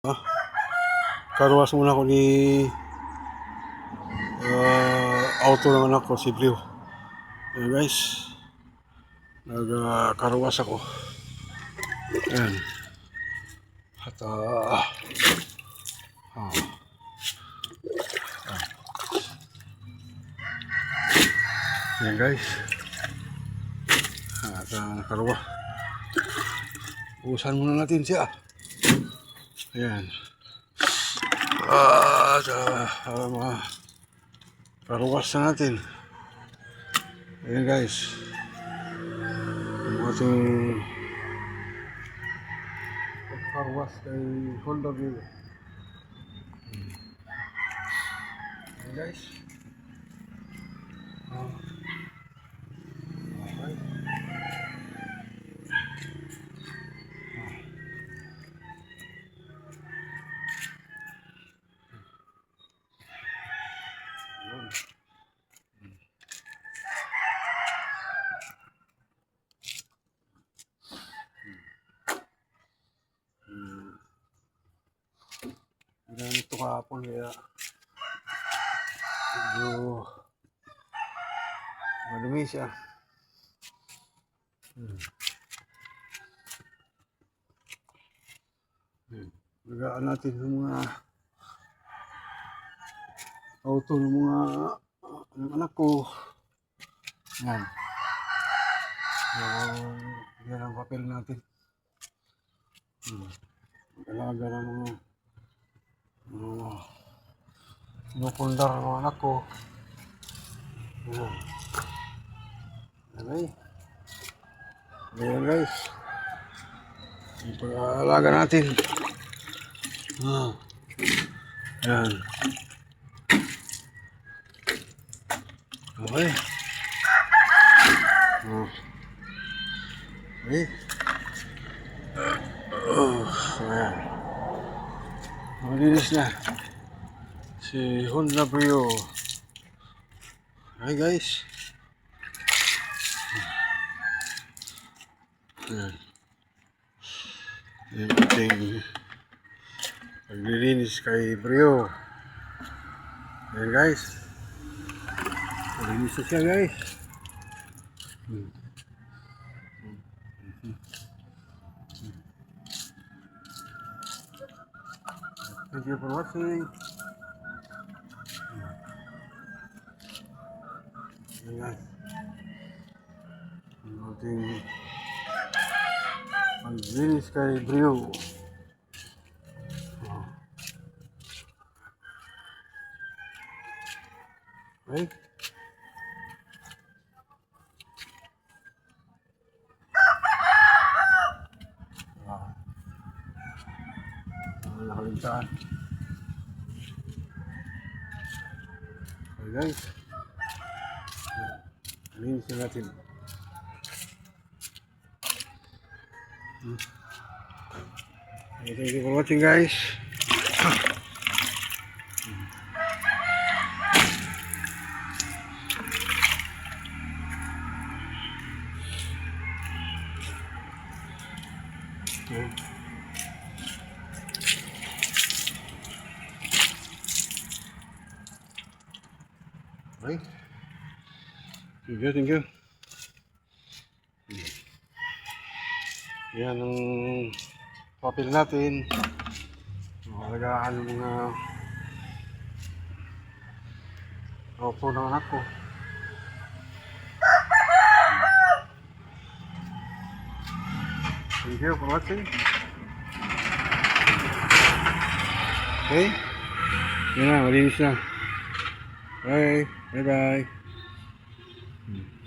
Ah, karuwas muna ko ni uh, auto ng anak ko, si Blue. Ayan guys, nagkaruwas ako. Ayan. At ah, ah. ah. Ayan guys. At uh, nakaruwa. Usan muna natin siya. Ayan. Ah, uh, uh, mga karuwas na natin. Ayan guys. Ang ating karuwas kay Honda View. Ayan guys. Ganito kahapon kaya medyo madumi siya. Hmm. Hmm. Lagaan natin yung mga auto ng mga anak ko. Yan. Yung, yan ang papel natin. Hmm. Alaga ng mga mga pinupundar ng anak ko. Ayan guys. Yung pag-aalaga natin. Ah. Yan. Okay. Oh. Okay. Oh, ayan. Malinis na. Si Honda Brio. Hi guys. Ayan. Yung ating paglilinis kay Brio. Ayan guys. Malinis na siya guys. Hmm. Thank you for watching. Ayan guys. Ang ating paglinis kay Brio. Oh. Okay. Wow. Ang nakaligtaan. Okay guys. Linis na natin. Hmm. Okay, thank you for watching guys. Okay. Okay. Thank you, thank you. Yan ang papel natin. Makalagaan ng mga opo ng anak ko. Thank you for watching. Okay. Yan na, malinis na. Bye. Bye-bye. Hmm.